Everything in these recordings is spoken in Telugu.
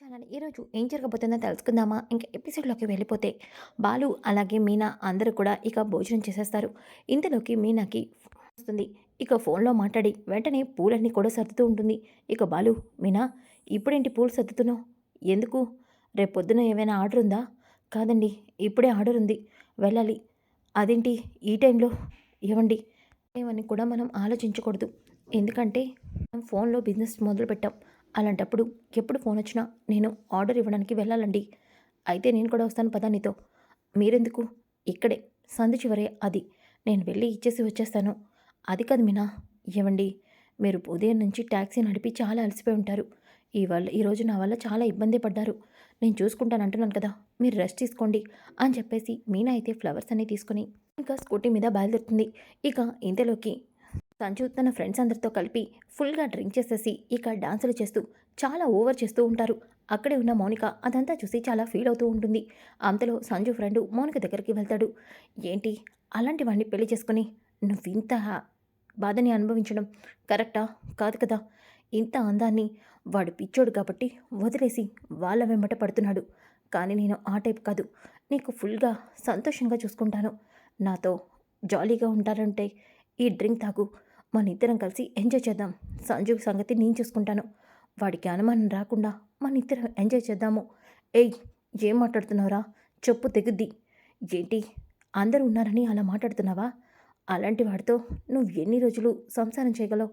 ఛానల్ ఈరోజు ఏం జరగబోతుందో తెలుసుకుందామా? ఇంకా ఎపిసోడ్లోకి వెళ్ళిపోతే బాలు అలాగే మీనా అందరూ కూడా ఇక భోజనం చేసేస్తారు. ఇంతలోకి మీనాకి వస్తుంది. ఇక ఫోన్లో మాట్లాడి వెంటనే పూలన్నీ కూడా సర్దుతూ ఉంటుంది. ఇక బాలు మీనా ఇప్పుడేంటి పూలు సర్దుతున్నావు? ఎందుకు? రేపు పొద్దున ఏమైనా ఆర్డర్ ఉందా? కాదండి ఇప్పుడే ఆర్డర్ ఉంది. వెళ్ళాలి. అదేంటి? ఈ టైంలో ఏమండి ఏమని కూడా మనం ఆలోచించకూడదు. ఎందుకంటే మనం ఫోన్లో బిజినెస్ మొదలు పెట్టాం అలాంటప్పుడు ఎప్పుడు ఫోన్ వచ్చినా నేను ఆర్డర్ ఇవ్వడానికి వెళ్ళాలండి. అయితే నేను కూడా వస్తాను పదా నీతో. మీరెందుకు? ఇక్కడే. సంధి చివరే అది. నేను వెళ్ళి ఇచ్చేసి వచ్చేస్తాను. అది కాదు మీనా. ఏమండి మీరు ఉదయం నుంచి ట్యాక్సీ నడిపి చాలా అలసిపోయి ఉంటారు. ఈ వల్ల ఈరోజు నా వల్ల చాలా ఇబ్బంది పడ్డారు. నేను చూసుకుంటాను అంటున్నాను కదా. మీరు రెస్ట్ తీసుకోండి అని చెప్పేసి మీనా అయితే ఫ్లవర్స్ అన్నీ తీసుకుని ఇంకా స్కూటీ మీద బయలుదేరుతుంది. ఇక ఇంతలోకి సంజు తన ఫ్రెండ్స్ అందరితో కలిపి ఫుల్గా డ్రింక్ చేసేసి ఇక డాన్సులు చేస్తూ చాలా ఓవర్ చేస్తూ ఉంటారు. అక్కడే ఉన్న మౌనిక అదంతా చూసి చాలా ఫీల్ అవుతూ ఉంటుంది. అంతలో సంజు ఫ్రెండ్ మౌనిక దగ్గరికి వెళ్తాడు. ఏంటి? అలాంటి వాడిని పెళ్ళి చేసుకుని నువ్వు ఇంత బాధని అనుభవించడం కరెక్టా? కాదు కదా. ఇంత అందాన్ని వాడు పిచ్చోడు కాబట్టి వదిలేసి వాళ్ళ వెంబట పడుతున్నాడు. కానీ నేను ఆ టైప్ కాదు. నీకు ఫుల్గా సంతోషంగా చూసుకుంటాను. నాతో జాలీగా ఉంటారంటే ఈ డ్రింక్ తాగు. మన ఇద్దరం కలిసి ఎంజాయ్ చేద్దాం. సంజు సంగతి నేను చూసుకుంటాను. వాడికి అనుమానం రాకుండా మన ఇద్దరం ఎంజాయ్ చేద్దాము. ఏయ్ ఏం మాట్లాడుతున్నావురా? చెప్పు తెగుద్ది. ఏంటి? అందరూ ఉన్నారని అలా మాట్లాడుతున్నావా? అలాంటి వాడితో నువ్వు ఎన్ని రోజులు సంసారం చేయగలవు?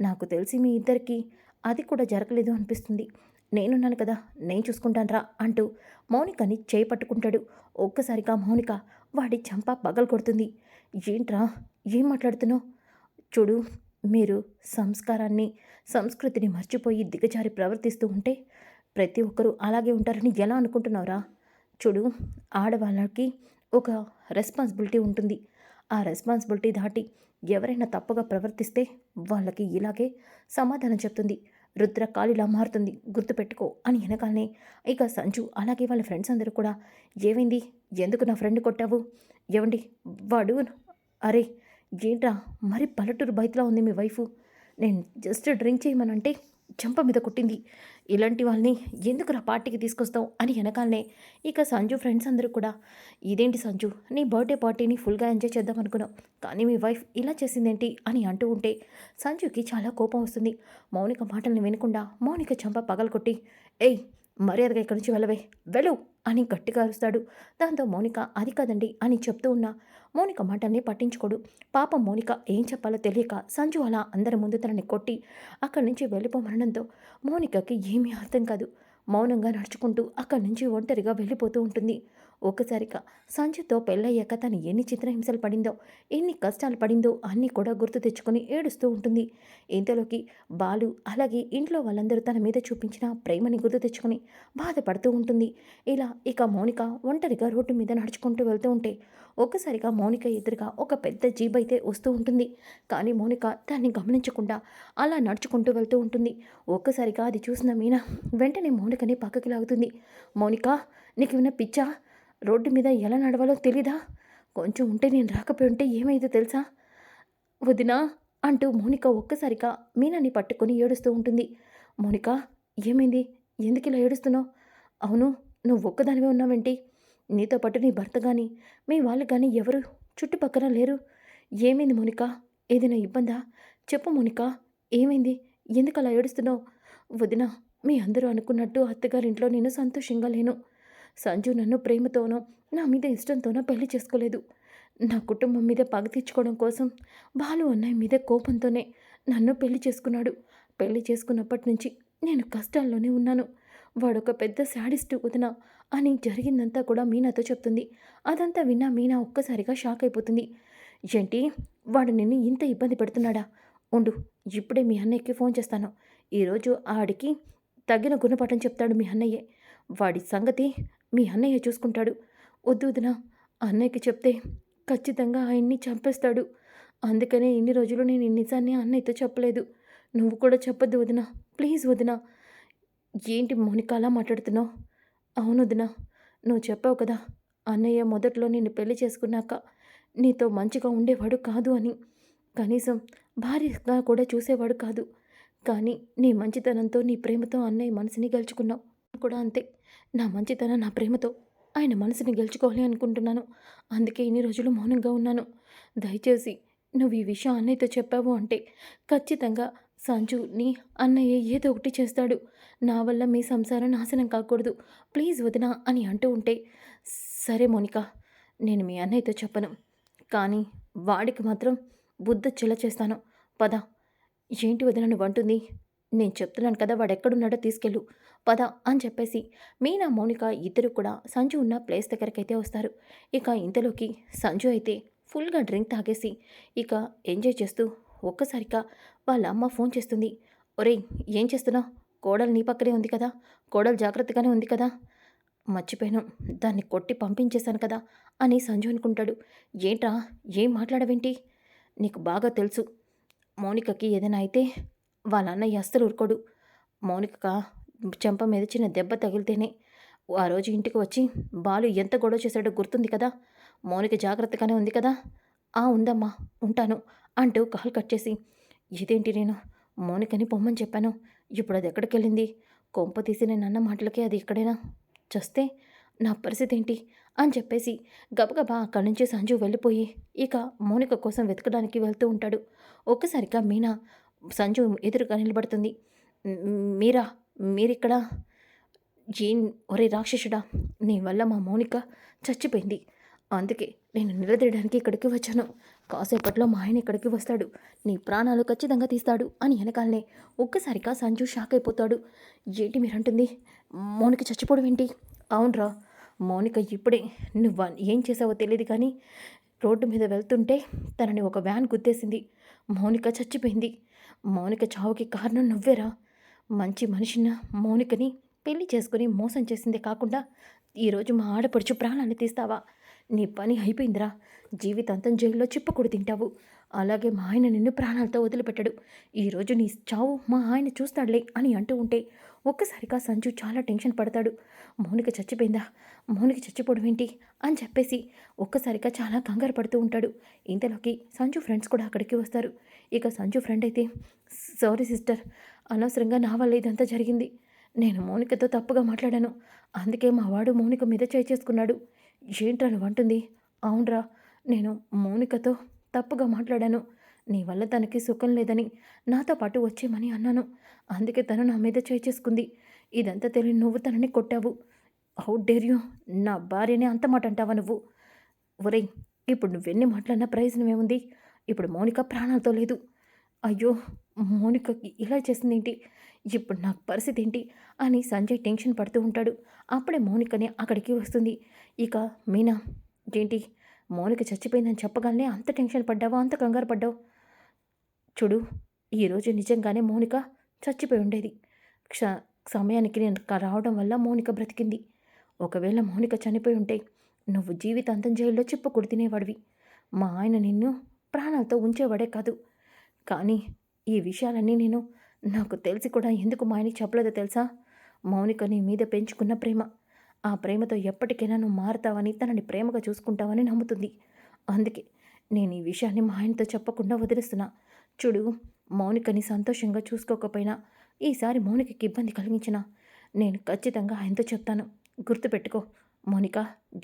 నాకు తెలిసి మీ ఇద్దరికి అది కూడా జరగలేదు అనిపిస్తుంది. నేనున్నాను కదా నేను చూసుకుంటానురా అంటూ మౌనికని చేయి పట్టుకుంటాడు. ఒక్కసారిగా మౌనిక వాడి చంప పగలు కొడుతుంది ఏంట్రా? ఏం మాట్లాడుతున్నావు? చూడు మీరు సంస్కారాన్ని సంస్కృతిని మర్చిపోయి దిగజారి ప్రవర్తిస్తూ ఉంటే ప్రతి ఒక్కరూ అలాగే ఉంటారని ఎలా అనుకుంటున్నావురా? చూడు ఆడవాళ్ళకి ఒక రెస్పాన్సిబిలిటీ ఉంటుంది. ఆ రెస్పాన్సిబిలిటీ దాటి ఎవరైనా తప్పుగా ప్రవర్తిస్తే వాళ్ళకి ఇలాగే సమాధానం చెప్తుంది. రుద్ర కాలిలా మారుతుంది. గుర్తుపెట్టుకో అని వెనకాలనే. ఇక సంజు అలాగే వాళ్ళ ఫ్రెండ్స్ అందరూ కూడా ఏమైంది? ఎందుకు నా ఫ్రెండ్ కొట్టావు? ఏమండి వాడు అరే ఏంట్రా మరి పల్లెటూరు బయటలా ఉంది మీ వైఫ్. నేను జస్ట్ డ్రింక్ చేయమనంటే చెంప మీద కొట్టింది. ఇలాంటి వాళ్ళని ఎందుకురా పార్టీకి తీసుకొస్తావు అని వెనకాలనే ఇక సంజు ఫ్రెండ్స్ అందరూ కూడా ఇదేంటి సంజు నీ బర్త్డే పార్టీని ఫుల్గా ఎంజాయ్ చేద్దాం అనుకున్నావు కానీ మీ వైఫ్ ఇలా చేసిందేంటి? అని అంటూ ఉంటే సంజుకి చాలా కోపం వస్తుంది. మౌనిక మాటల్ని వినకుండా మౌనిక చంప పగలకొట్టి ఏయ్ మర్యాదగా ఇక్కడి నుంచి వెళ్ళవే వెళ్ళు అని గట్టిగా అరుస్తాడు. దాంతో మౌనిక అది కాదండి అని చెప్తూ ఉన్న మౌనిక మాటల్ని పట్టించుకోడు. పాపం మౌనిక ఏం చెప్పాలో తెలియక సంజు అలా అందరి ముందు తనని కొట్టి అక్కడి నుంచి వెళ్ళిపోమనడంతో మౌనికకి ఏమీ అర్థం కాదు. మౌనంగా నడుచుకుంటూ అక్కడి నుంచి ఒంటరిగా వెళ్ళిపోతూ ఉంటుంది. ఒక్కసారిగా. సంజుతో పెళ్ళయ్యాక తను ఎన్ని చిత్రహింసలు పడిందో ఎన్ని కష్టాలు పడిందో అన్నీ కూడా గుర్తు తెచ్చుకొని ఏడుస్తూ ఉంటుంది. ఇంతలోకి బాలు అలాగే ఇంట్లో వాళ్ళందరూ తన మీద చూపించిన ప్రేమని గుర్తు తెచ్చుకొని బాధపడుతూ ఉంటుంది. ఇలా ఇక మౌనిక ఒంటరిగా రోడ్డు మీద నడుచుకుంటూ వెళ్తూ ఉంటే ఒక్కసారిగా మౌనిక ఎదురుగా ఒక పెద్ద జీబ్ అయితే వస్తూ ఉంటుంది. కానీ మౌనిక దాన్ని గమనించకుండా అలా నడుచుకుంటూ వెళ్తూ ఉంటుంది. ఒక్కసారిగా అది చూసిన మీనా వెంటనే మౌనికని పక్కకి లాగుతుంది. మౌనిక నీకు ఏమైనా పిచ్చా? రోడ్డు మీద ఎలా నడవాలో తెలీదా? కొంచెం ఉంటే నేను రాకపోయి ఉంటే ఏమైందో తెలుసా? వదినా అంటూ మోనిక ఒక్కసారిగా మీనాని పట్టుకొని ఏడుస్తూ ఉంటుంది. మోనిక ఏమైంది? ఎందుకు ఇలా ఏడుస్తున్నావు? అవును నువ్వు ఒక్కదానివే ఉన్నావేంటి? నీతో పాటు నీ భర్త కానీ మీ వాళ్ళు కానీ ఎవరు? చుట్టుపక్కల లేరు. ఏమైంది మోనిక? ఏదైనా ఇబ్బందా? చెప్పు మోనిక ఏమైంది? ఎందుకు అలా ఏడుస్తున్నావు? వదిన మీ అందరూ అనుకున్నట్టు అత్తగారింట్లో నేను సంతోషంగా లేను. సంజు నన్ను ప్రేమతోనో నా మీద ఇష్టంతోనో పెళ్ళి చేసుకోలేదు. నా కుటుంబం మీద పగ తీర్చుకోవడం కోసం బాలు అన్నయ్య మీద కోపంతోనే నన్ను పెళ్ళి చేసుకున్నాడు. పెళ్ళి చేసుకున్నప్పటి నుంచి నేను కష్టాల్లోనే ఉన్నాను. వాడొక పెద్ద శాడిస్ట్ వదిన అని జరిగిందంతా కూడా మీనాతో చెప్తుంది. అదంతా విన్నా మీనా ఒక్కసారిగా షాక్ అయిపోతుంది. ఏంటి? వాడు నిన్ను ఇంత ఇబ్బంది పెడుతున్నాడా? ఉండు ఇప్పుడే మీ అన్నయ్యకి ఫోన్ చేస్తాను. ఈరోజు ఆడికి తగిన గుణపాఠం చెప్తాడు మీ అన్నయ్యే. వాడి సంగతి మీ అన్నయ్య చూసుకుంటాడు. వద్దు వదినా అన్నయ్యకి చెప్తే ఖచ్చితంగా ఆయన్ని చంపేస్తాడు. అందుకనే ఇన్ని రోజులు నేను ఈ నిజాన్ని అన్నయ్యతో చెప్పలేదు. నువ్వు కూడా చెప్పొద్దు వదినా ప్లీజ్ వదినా. ఏంటి మౌనిక అలా మాట్లాడుతున్నావు? అవును వదినా నువ్వు చెప్పావు కదా అన్నయ్య మొదట్లో నిన్ను పెళ్ళి చేసుకున్నాక నీతో మంచిగా ఉండేవాడు కాదు అని. కనీసం భార్యగా కూడా చూసేవాడు కాదు. కానీ నీ మంచితనంతో నీ ప్రేమతో అన్నయ్య మనసుని గెలుచుకున్నావు. కూడా అంతే. నా మంచితనం నా ప్రేమతో ఆయన మనసుని గెలుచుకోవాలి అనుకుంటున్నాను. అందుకే ఇన్ని రోజులు మౌనంగా ఉన్నాను. దయచేసి నువ్వు ఈ విషయం అన్నయ్యతో చెప్పావు అంటే ఖచ్చితంగా సంజు నీ అన్నయ్య ఏదో ఒకటి చేస్తాడు. నా వల్ల మీ సంసారం నాశనం కాకూడదు. ప్లీజ్ వదినా అని అంటూ ఉంటే సరే మోనిక నేను మీ అన్నయ్యతో చెప్పను. కానీ వాడికి మాత్రం బుద్ధ చిల చేస్తాను. పద. ఏంటి వదిన నువ్వు అంటుంది? నేను చెప్తున్నాను కదా వాడు ఎక్కడున్నాడో తీసుకెళ్ళు. పద అని చెప్పేసి మీనా మౌనిక ఇద్దరు కూడా సంజు ఉన్న ప్లేస్ దగ్గరకైతే వస్తారు. ఇక ఇంతలోకి సంజు అయితే ఫుల్గా డ్రింక్ తాగేసి ఇక ఎంజాయ్ చేస్తూ ఒక్కసారిగా వాళ్ళ అమ్మ ఫోన్ చేస్తుంది. ఒరేయ్ ఏం చేస్తున్నావు కోడలు నీ పక్కనే ఉంది కదా? కోడలు జాగ్రత్తగానే ఉంది కదా? మర్చిపోయాను. దాన్ని కొట్టి పంపించేశాను కదా? అని సంజు అనుకుంటాడు. ఏంట్రా? ఏం మాట్లాడవేంటి? నీకు బాగా తెలుసు. మౌనికకి ఏదైనా అయితే వాళ్ళ అన్నయ్య అస్సలు ఊరుకోడు. మౌనిక చెంప మీద చిన్న దెబ్బ తగిలితేనే ఆ రోజు ఇంటికి వచ్చి బాలు ఎంత గొడవ చేశాడో గుర్తుంది కదా? మౌనిక జాగ్రత్తగానే ఉంది కదా? ఆ ఉందమ్మా ఉంటాను అంటూ కాల్ కట్ చేసి ఇదేంటి నేను? మౌనికని పొమ్మని చెప్పాను. ఇప్పుడు అది ఎక్కడికి వెళ్ళింది? కొంప తీసి నేను అన్న మాటలకి అది ఎక్కడైనా చస్తే నా పరిస్థితి ఏంటి? అని చెప్పేసి గబగబా అక్కడి నుంచి సంజు వెళ్ళిపోయి ఇక మౌనిక కోసం వెతకడానికి వెళ్తూ ఉంటాడు. ఒక్కసారిగా మీనా సంజు ఎదురుగా నిలబడుతుంది. మీరా? మీరిక్కడ ఏం ఒరే రాక్షసుడా నీ వల్ల మా మౌనిక చచ్చిపోయింది. అందుకే నేను నిలదీయడానికి ఇక్కడికి వచ్చాను. కాసేపట్లో మా ఆయన ఇక్కడికి వస్తాడు. నీ ప్రాణాలు ఖచ్చితంగా తీస్తాడు అని వెనకాలనే ఒక్కసారిగా సంజు షాక్ అయిపోతాడు. ఏంటి మీరంటుంది? మౌనిక చచ్చిపోవడం ఏంటి? అవునరా మౌనిక ఇప్పుడే నువ్వు ఏం చేసావో తెలియదు కానీ రోడ్డు మీద వెళ్తుంటే తనని ఒక వ్యాన్ గుద్దేసింది. మౌనిక చచ్చిపోయింది. మౌనిక చావుకి కారణం నువ్వేరా? మంచి మనిషిన మౌనికని పెళ్ళి చేసుకుని మోసం చేసిందే కాకుండా ఈరోజు మా ఆడపడుచు ప్రాణాన్ని తీస్తావా? నీ పని అయిపోయిందిరా. జీవితాంతం జైల్లో చిప్పకూడు తింటావు. అలాగే మా ఆయన నిన్ను ప్రాణాలతో వదిలిపెట్టడు. ఈరోజు నీ చావు మా ఆయన చూస్తాడులే అని అంటూ ఉంటే ఒక్కసారిగా సంజు చాలా టెన్షన్ పడతాడు. మౌనిక చచ్చిపోయిందా? మౌనిక చచ్చిపోవడం ఏంటి? అని చెప్పేసి ఒక్కసారిగా చాలా కంగారు పడుతూ ఉంటాడు. ఇంతలోకి సంజు ఫ్రెండ్స్ కూడా అక్కడికి వస్తారు. ఇక సంజు ఫ్రెండ్ అయితే సారీ సిస్టర్ అనవసరంగా నా వల్ల ఇదంతా జరిగింది. నేను మౌనికతో తప్పుగా మాట్లాడాను. అందుకే మా వాడు మౌనిక మీద చేయి చేసుకున్నాడు. ఏంట్రా నువ్వు అవునరా నేను మౌనికతో తప్పుగా మాట్లాడాను. నీ వల్ల తనకి సుఖం లేదని నాతో పాటు వచ్చేమని అన్నాను. అందుకే తను నా మీద చేయి చేసుకుంది. ఇదంతా తెలియని నువ్వు తనని కొట్టావు. హౌ డేర్ యూ నా భార్యనే అంత మాట అంటావా నువ్వు? ఒరే ఇప్పుడు నువ్వెన్ని మాట్లాడినా ప్రయోజనం ఏముంది ఇప్పుడు మౌనిక ప్రాణాలతో లేదు. అయ్యో మౌనికకి ఇలా చేసిందేంటి? ఇప్పుడు నాకు పరిస్థితి ఏంటి అని సంజయ్ టెన్షన్ పడుతూ ఉంటాడు. అప్పుడే మౌనికనే అక్కడికి వస్తుంది. ఇక మీనా ఏంటి? మౌనిక చచ్చిపోయిందని చెప్పగానే అంత టెన్షన్ పడ్డావా? అంత కంగారు పడ్డావు? చూడు ఈరోజు నిజంగానే మౌనిక చచ్చిపోయి ఉండేది. క్ష సమయానికి నేను రావడం వల్ల మౌనిక బ్రతికింది. ఒకవేళ మౌనిక చనిపోయి ఉంటే నువ్వు జీవితాంతం జైల్లో చెప్పుకుడు తినేవాడివి మా ఆయన నిన్ను ప్రాణాలతో ఉంచేవాడే కాదు. కానీ ఈ విషయాలన్నీ నేను నాకు తెలిసి కూడా ఎందుకు మా ఆయనకి చెప్పలేదో తెలుసా? మౌనిక నీ మీద పెంచుకున్న ప్రేమ. ఆ ప్రేమతో ఎప్పటికైనా నువ్వు మారుతావని తనని ప్రేమగా చూసుకుంటావని నమ్ముతుంది. అందుకే నేను ఈ విషయాన్ని మా ఆయనతో చెప్పకుండా వదిలేస్తున్నా. చూడు మౌనికని సంతోషంగా చూసుకోకపోయినా ఈసారి మౌనికకి ఇబ్బంది కలిగించిన నేను ఖచ్చితంగా ఆయనతో చెప్తాను. గుర్తుపెట్టుకో మౌనిక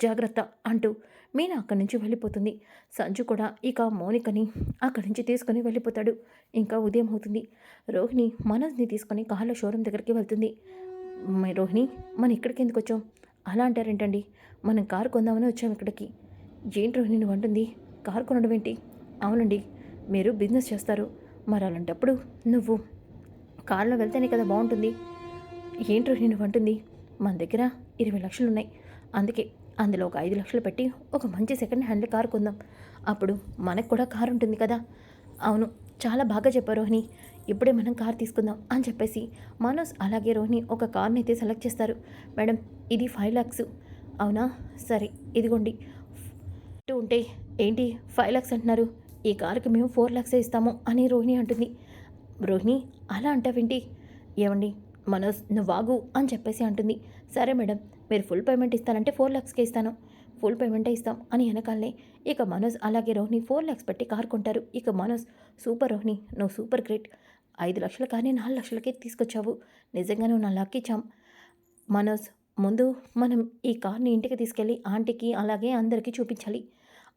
జాగ్రత్త అంటూ మీనా అక్కడి నుంచి వెళ్ళిపోతుంది. సంజు కూడా ఇక మౌనికని అక్కడి నుంచి తీసుకొని వెళ్ళిపోతాడు. ఇంకా ఉదయం అవుతుంది. రోహిణి మనోజ్ని తీసుకొని కార్ల షోరూమ్ దగ్గరికి వెళ్తుంది. రోహిణి మనం ఇక్కడికి ఎందుకు వచ్చాం? అలా అంటారేంటండి? మనం కారు కొందామని వచ్చాం ఇక్కడికి. ఏంటి రోహిణి నువ్వు అంటుంది? కారు కొనడం ఏంటి? అవునండి మీరు బిజినెస్ చేస్తారు. మరి అలాంటప్పుడు నువ్వు కారులో వెళ్తేనే కదా బాగుంటుంది. ఏంటి రోహిణి నువ్వు అంటుంది? మన దగ్గర ఇరవై లక్షలు ఉన్నాయి అందుకే అందులో ఒక ఐదు లక్షలు పెట్టి ఒక మంచి సెకండ్ హ్యాండ్ కారు కొందాం. అప్పుడు మనకు కూడా కారు ఉంటుంది కదా. అవును చాలా బాగా చెప్పారు రోహిణి. ఇప్పుడే మనం కార్ తీసుకుందాం అని చెప్పేసి మనోజ్ అలాగే రోహిణి ఒక కార్ని అయితే సెలెక్ట్ చేస్తారు. మేడం ఇది ఫైవ్ ల్యాక్స్ అవునా? సరే ఇదిగోండి. ఇటు ఉంటే ఏంటి ఫైవ్ ల్యాక్స్ అంటున్నారు? ఈ కారుకి మేము ఫోర్ ల్యాక్సే ఇస్తాము అని రోహిణి అంటుంది. రోహిణి అలా అంటావేంటి? ఏమండి? మనోజ్ నువ్వు వాగు అని చెప్పేసి అంటుంది. సరే మేడం మీరు ఫుల్ పేమెంట్ ఇస్తానంటే ఫోర్ ల్యాక్స్కే ఇస్తాను. ఫుల్ పేమెంటే ఇస్తాం అని వెనకాలనే ఇక మనోజ్ అలాగే రోహిణి ఫోర్ ల్యాక్స్ పెట్టి కారు కొంటారు. ఇక మనోజ్ సూపర్ రోహిణి నువ్వు సూపర్ గ్రేట్. ఐదు లక్షల కానీ నాలుగు లక్షలకే తీసుకొచ్చావు. నిజంగా నువ్వు నా లక్ ఇచ్చాం మనోజ్ ముందు మనం ఈ కార్ని ఇంటికి తీసుకెళ్ళి ఆంటీకి అలాగే అందరికీ చూపించాలి.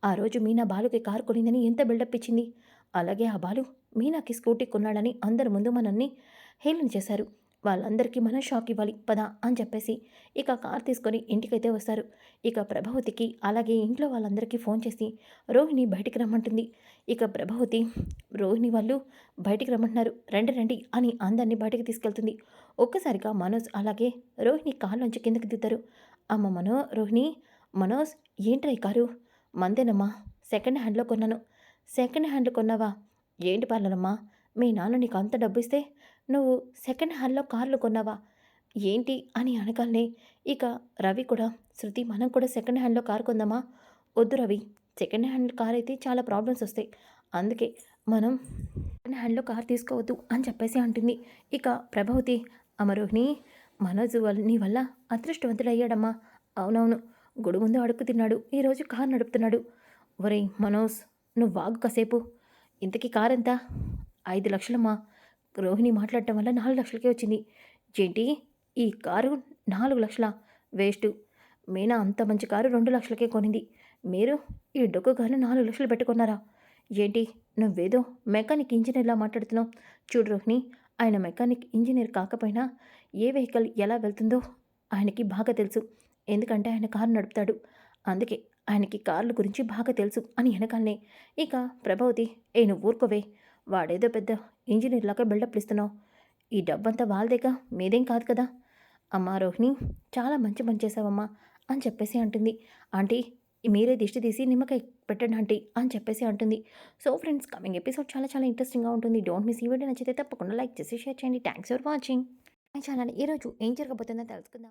ఆ రోజు మీనా బాలుకి కారు కొనిందని ఎంత బిల్డప్ ఇచ్చింది? అలాగే ఆ బాలు మీనాకి స్కూటీ కొన్నాడని అందరి ముందు మనల్ని హేళన చేశారు. వాళ్ళందరికీ మనం షాక్ ఇవ్వాలి పదా అని చెప్పేసి ఇక కార్ తీసుకొని ఇంటికైతే వస్తారు. ఇక ప్రభావతికి అలాగే ఇంట్లో వాళ్ళందరికీ ఫోన్ చేసి రోహిణి బయటికి రమ్మంటుంది. ఇక ప్రభావతి రోహిణి వాళ్ళు బయటికి రమ్మంటున్నారు. రండి రండి అని అందరినీ బయటికి తీసుకెళ్తుంది. ఒక్కసారిగా మనోజ్ అలాగే రోహిణి కారులోంచి కిందకి దిద్దారు అమ్మ మనో రోహిణి మనోజ్ ఏంట్రా ఈ కారు? మందేనమ్మా సెకండ్ హ్యాండ్లో కొన్నాను. సెకండ్ హ్యాండ్లో కొన్నావా? ఏంటి పర్లేదమ్మా మీ నాన్న నీకు అంత డబ్బు ఇస్తే నువ్వు సెకండ్ హ్యాండ్లో కార్లు కొన్నావా? ఏంటి అని అనగానే ఇక రవి కూడా శృతి మనం కూడా సెకండ్ హ్యాండ్లో కార్ కొందామా? వద్దు రవి సెకండ్ హ్యాండ్ కార్ అయితే చాలా ప్రాబ్లమ్స్ వస్తాయి. అందుకే మనం సెకండ్ హ్యాండ్లో కార్ తీసుకోవద్దు అని చెప్పేసి అంటుంది. ఇక ప్రభావతి అమరోహిణి మనోజ్ వల్ల నీ వల్ల అదృష్టవంతుడయ్యాడమ్మా. అవునవును గుడి ముందు అడుక్కు తిన్నాడు ఈరోజు కారు నడుపుతున్నాడు. ఒరేయ్ మనోజ్ నువ్వు వాగు కాసేపు. ఇంతకీ కార్ ఎంత ఐదు లక్షలమ్మా. రోహిణి మాట్లాడటం వల్ల నాలుగు లక్షలకే వచ్చింది. ఏంటి? ఈ కారు నాలుగు లక్షల? వేస్ట్. మీనా అంత మంచి కారు రెండు లక్షలకే కొనింది. మీరు ఈ డొక్కు కారు నాలుగు లక్షలు పెట్టుకున్నారా? ఏంటి? నువ్వేదో మెకానిక్ ఇంజనీర్లా మాట్లాడుతున్నావు. చూడు రోహిణి ఆయన మెకానిక్ ఇంజనీర్ కాకపోయినా ఏ వెహికల్ ఎలా వెళ్తుందో ఆయనకి బాగా తెలుసు. ఎందుకంటే ఆయన కారు నడుపుతాడు. అందుకే ఆయనకి కార్ల గురించి బాగా తెలుసు అని వెనకాలనే. ఇక ప్రభావతి ఏ నువ్వు ఊరుకోవే. వాడేదో పెద్ద ఇంజనీర్లాగా బిల్డప్ ఇస్తున్నావు. ఈ డబ్బంతా వాళ్ళదేగా మీదేం కాదు కదా. అమ్మా రోహిణి చాలా మంచి పని చేసావమ్మా అని చెప్పేసి అంటుంది. ఆంటీ మీరే దిష్టి తీసి నిమ్మకాయ పెట్టండి ఆంటీ అని చెప్పేసి అంటుంది. సో ఫ్రెండ్స్ కమింగ్ ఎపిసోడ్ చాలా చాలా ఇంట్రెస్టింగ్గా ఉంటుంది. డోంట్ మిస్ ఈ వీడియో నచ్చితే తప్పకుండా లైక్ చేసి షేర్ చేయండి. Thanks for watching. ఛానల్ ఈరోజు ఏం జరగబోతుందో తెలుసుకుందాం.